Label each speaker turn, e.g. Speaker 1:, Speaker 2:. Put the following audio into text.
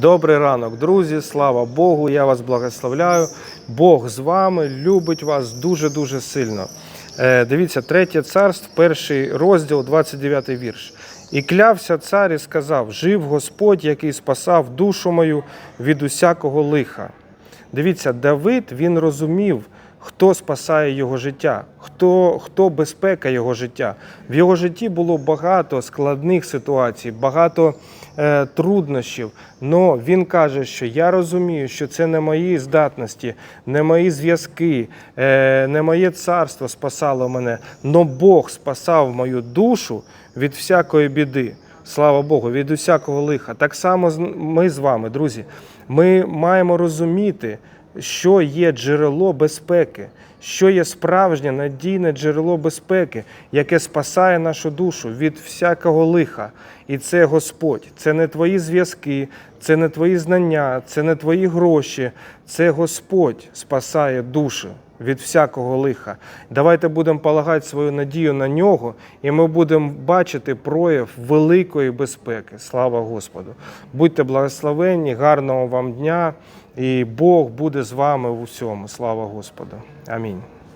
Speaker 1: Добрий ранок, друзі. Слава Богу. Я вас благословляю. Бог з вами любить вас дуже-дуже сильно. Е, дивіться, третє царство, перший розділ, 29 вірш. І клявся цар і сказав: Жив Господь, який спасав душу мою від усякого лиха. Дивіться, Давид він розумів, хто спасає його життя, хто, хто безпека його життя. В його житті було багато складних ситуацій, багато е, труднощів. Но він каже, що я розумію, що це не мої здатності, не мої зв'язки, е, не моє царство спасало мене, но Бог спасав мою душу від всякої біди. Слава Богу, від усякого лиха. Так само ми з вами, друзі. Ми маємо розуміти, що є джерело безпеки, що є справжнє надійне джерело безпеки, яке спасає нашу душу від всякого лиха. І це Господь. Це не твої зв'язки, це не твої знання, це не твої гроші. Це Господь спасає душу від всякого лиха. Давайте будемо полагати свою надію на нього, і ми будемо бачити прояв великої безпеки. Слава Господу! Будьте благословенні, гарного вам дня, і Бог буде з вами в усьому. Слава Господу! Амінь.